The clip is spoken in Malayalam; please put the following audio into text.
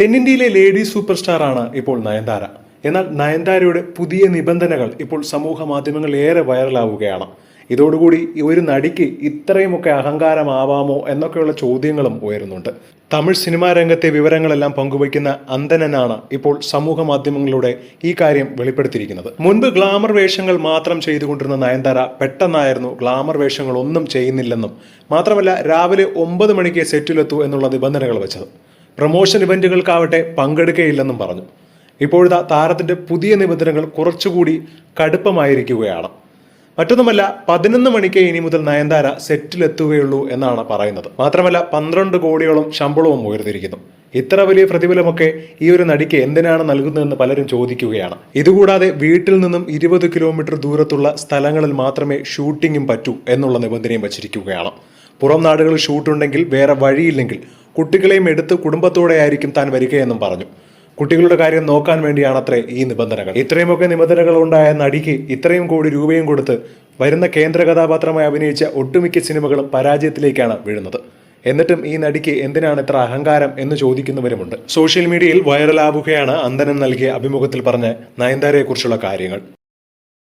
തെന്നിന്ത്യയിലെ ലേഡി സൂപ്പർ സ്റ്റാർ ആണ് ഇപ്പോൾ നയൻതാര. എന്നാൽ നയൻതാരയുടെ പുതിയ നിബന്ധനകൾ ഇപ്പോൾ സമൂഹ മാധ്യമങ്ങളിൽ ഏറെ വൈറലാവുകയാണ്. ഇതോടുകൂടി ഒരു നടിക്ക് ഇത്രയുമൊക്കെ അഹങ്കാരമാവാമോ എന്നൊക്കെയുള്ള ചോദ്യങ്ങളും ഉയരുന്നുണ്ട്. തമിഴ് സിനിമാ രംഗത്തെ വിവരങ്ങളെല്ലാം പങ്കുവയ്ക്കുന്ന അന്തനനാണ് ഇപ്പോൾ സമൂഹ മാധ്യമങ്ങളിലൂടെ ഈ കാര്യം വെളിപ്പെടുത്തിയിരിക്കുന്നത്. മുൻപ് ഗ്ലാമർ വേഷങ്ങൾ മാത്രം ചെയ്തുകൊണ്ടിരുന്ന നയൻതാര പെട്ടെന്നായിരുന്നു ഗ്ലാമർ വേഷങ്ങൾ ഒന്നും ചെയ്യുന്നില്ലെന്നും മാത്രമല്ല രാവിലെ ഒമ്പത് മണിക്ക് സെറ്റിലെത്തൂ എന്നുള്ള നിബന്ധനകൾ വെച്ചത്. പ്രൊമോഷൻ ഇവന്റുകൾക്കാവട്ടെ പങ്കെടുക്കുകയില്ലെന്നും പറഞ്ഞു. ഇപ്പോഴത്തെ താരത്തിന്റെ പുതിയ നിബന്ധനകൾ കുറച്ചുകൂടി കടുപ്പമായിരിക്കുകയാണ്. മറ്റൊന്നുമല്ല പതിനൊന്ന് മണിക്ക് ഇനി മുതൽ നയൻതാര സെറ്റിലെത്തുകയുള്ളൂ എന്നാണ് പറയുന്നത്. മാത്രമല്ല പന്ത്രണ്ട് കോടിയോളം ശമ്പളവും ഉയർത്തിയിരിക്കുന്നു ഇത്ര വലിയ പ്രതിഫലമൊക്കെ ഈ ഒരു നടിക്ക് എന്തിനാണ് നൽകുന്നതെന്ന് പലരും ചോദിക്കുകയാണ്. ഇതുകൂടാതെ വീട്ടിൽ നിന്നും ഇരുപത് കിലോമീറ്റർ ദൂരത്തുള്ള സ്ഥലങ്ങളിൽ മാത്രമേ ഷൂട്ടിങ്ങും പറ്റൂ എന്നുള്ള നിബന്ധനയും വച്ചിരിക്കുകയാണ്. പുറം നാടുകളിൽ ഷൂട്ടുണ്ടെങ്കിൽ വേറെ വഴിയില്ലെങ്കിൽ കുട്ടികളെയും എടുത്ത് കുടുംബത്തോടെ ആയിരിക്കും താൻ വരികയെന്നും പറഞ്ഞു. കുട്ടികളുടെ കാര്യം നോക്കാൻ വേണ്ടിയാണത്രേ ഈ നിബന്ധനകൾ. ഇത്രയുമൊക്കെ നിബന്ധനകൾ ഉണ്ടായ നടിക്ക് ഇത്രയും കോടി രൂപയും കൊടുത്ത് വരുന്ന കേന്ദ്ര കഥാപാത്രമായി അഭിനയിച്ച ഒട്ടുമിക്ക സിനിമകളും പരാജയത്തിലേക്കാണ് വീഴുന്നത്. എന്നിട്ടും ഈ നടിക്ക് എന്തിനാണ് ഇത്ര അഹങ്കാരം എന്ന് ചോദിക്കുന്നവരുമുണ്ട്. സോഷ്യൽ മീഡിയയിൽ വൈറലാവുകയാണ് അന്തനം നൽകിയ അഭിമുഖത്തിൽ പറഞ്ഞ നയൻതാരയെക്കുറിച്ചുള്ള കാര്യങ്ങൾ.